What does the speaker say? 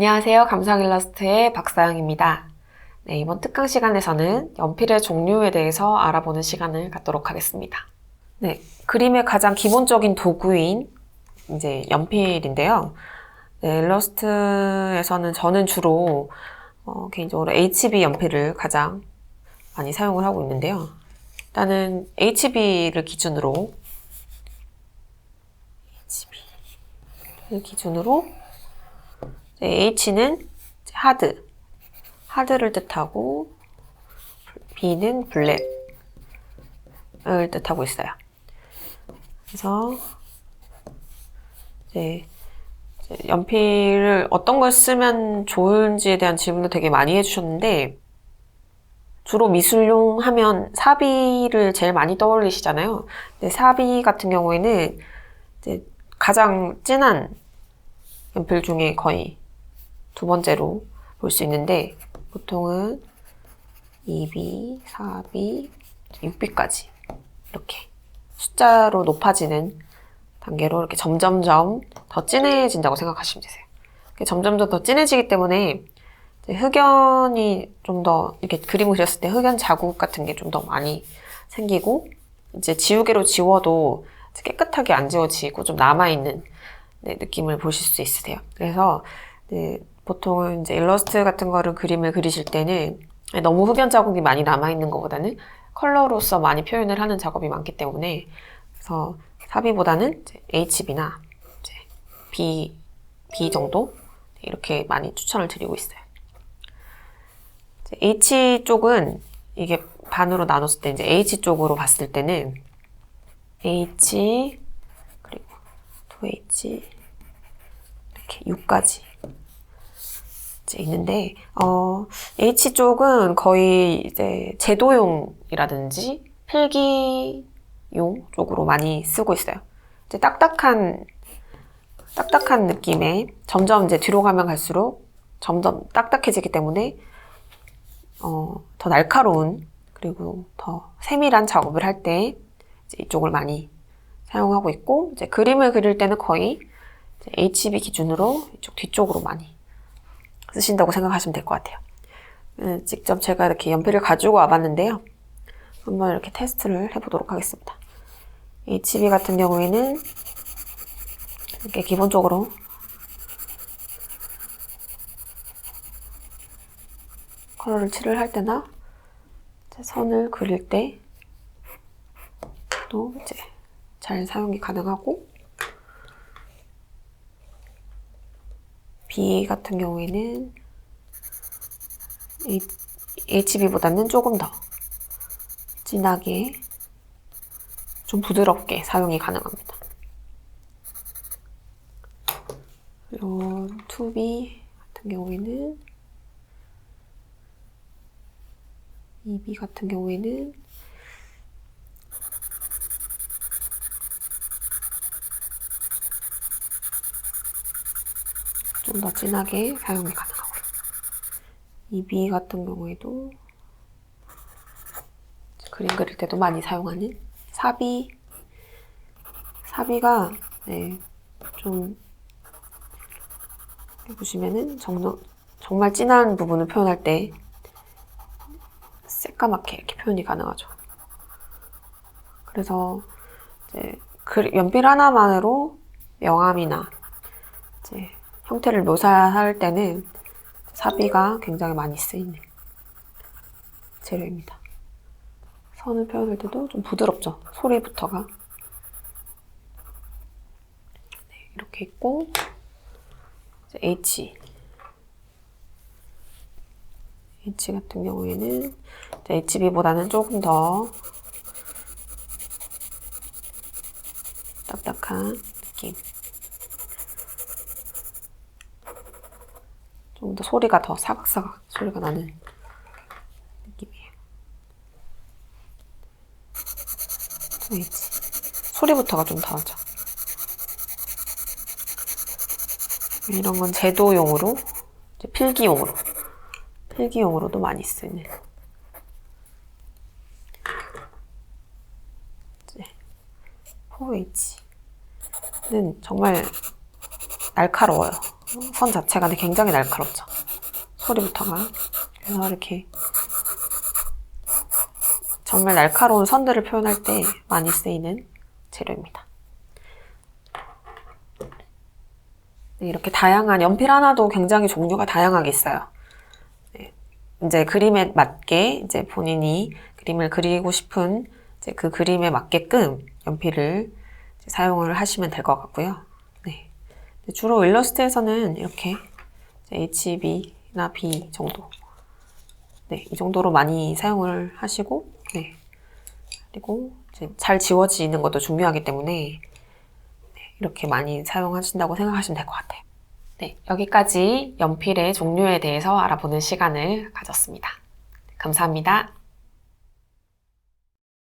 안녕하세요. 감상 일러스트의 박사영입니다. 네, 이번 특강 시간에서는 연필의 종류에 대해서 알아보는 시간을 갖도록 하겠습니다. 네, 그림의 가장 기본적인 도구인 이제 연필인데요. 네, 일러스트에서는 저는 주로 어, 개인적으로 HB 연필을 가장 많이 사용을 하고 있는데요. 일단은 HB를 기준으로 HB를 기준으로 H는 하드, 하드를 뜻하고 B는 블랙을 뜻하고 있어요. 그래서 이제 연필을 어떤 걸 쓰면 좋은지에 대한 질문을 되게 많이 해주셨는데 주로 미술용 하면 사비를 제일 많이 떠올리시잖아요. 근데 사비 같은 경우에는 가장 진한 연필 중에 거의 두 번째로 볼 수 있는데 보통은 2B, 4B, 6B까지 이렇게 숫자로 높아지는 단계로 이렇게 점점점 더 진해진다고 생각하시면 되세요. 점점점 더 진해지기 때문에 흑연이 좀 더 이렇게 그림을 그렸을 때 흑연 자국 같은 게 좀 더 많이 생기고 이제 지우개로 지워도 깨끗하게 안 지워지고 좀 남아있는 네, 느낌을 보실 수 있으세요. 그래서 네, 보통은 이제 일러스트 같은 거를 그림을 그리실 때는 너무 흑연 자국이 많이 남아있는 것보다는 컬러로서 많이 표현을 하는 작업이 많기 때문에 그래서 사비보다는 HB나 B, B 정도 이렇게 많이 추천을 드리고 있어요. H 쪽은 이게 반으로 나눴을 때 이제 H 쪽으로 봤을 때는 H 그리고 2H 이렇게 6까지 이제 있는데 어, H 쪽은 거의 이제 제도용이라든지 필기용 쪽으로 많이 쓰고 있어요. 이제 딱딱한 딱딱한 느낌의 점점 이제 뒤로 가면 갈수록 점점 딱딱해지기 때문에 어, 더 날카로운 그리고 더 세밀한 작업을 할 때 이쪽을 많이 사용하고 있고 이제 그림을 그릴 때는 거의 HB 기준으로 이쪽 뒤쪽으로 많이 쓰신다고 생각하시면 될 것 같아요. 음, 직접 제가 이렇게 연필을 가지고 와봤는데요. 한번 이렇게 테스트를 해보도록 하겠습니다. HB 같은 경우에는 이렇게 기본적으로 컬러를 칠을 할 때나 선을 그릴 때 또 이제 잘 사용이 가능하고 B 같은 경우에는 HB보다는 조금 더 진하게 좀 부드럽게 사용이 가능합니다. 그리고 2B 같은 경우에는 2B 같은 경우에는 좀 더 진하게 사용이 가능하고요. 2B 같은 경우에도 그림 그릴 때도 많이 사용하는 사비 사비가 네, 좀 보시면은 정말, 정말 진한 부분을 표현할 때 새까맣게 이렇게 표현이 가능하죠. 그래서 이제 연필 하나만으로 명암이나 이제 형태를 묘사할 때는 사비가 굉장히 많이 쓰이는 재료입니다. 선을 표현할 때도 좀 부드럽죠. 소리부터가. 네, 이렇게 있고 H H 같은 경우에는 HB보다는 조금 더 딱딱한 느낌. 좀 더 소리가 더 사각사각 소리가 나는 느낌이에요. H. 소리부터가 좀 다르죠. 이런 건 제도용으로, 필기용으로, 필기용으로도 많이 쓰는. 4H는 정말 날카로워요. 선 자체가 굉장히 날카롭죠. 소리부터가. 그래서 이렇게 정말 날카로운 선들을 표현할 때 많이 쓰이는 재료입니다. 네, 이렇게 다양한 연필 하나도 굉장히 종류가 다양하게 있어요. 네, 이제 그림에 맞게 이제 본인이 그림을 그리고 싶은 이제 그 그림에 맞게끔 연필을 사용을 하시면 될 것 같고요. 네. 주로 일러스트에서는 이렇게 이 제 HB나 B 정도. 네, 이 정도로 많이 사용을 하시고, 네. 그리고 이제 잘 지워지는 것도 중요하기 때문에 네, 이렇게 많이 사용하신다고 생각하시면 될 것 같아요. 네, 여기까지 연필의 종류에 대해서 알아보는 시간을 가졌습니다. 감사합니다.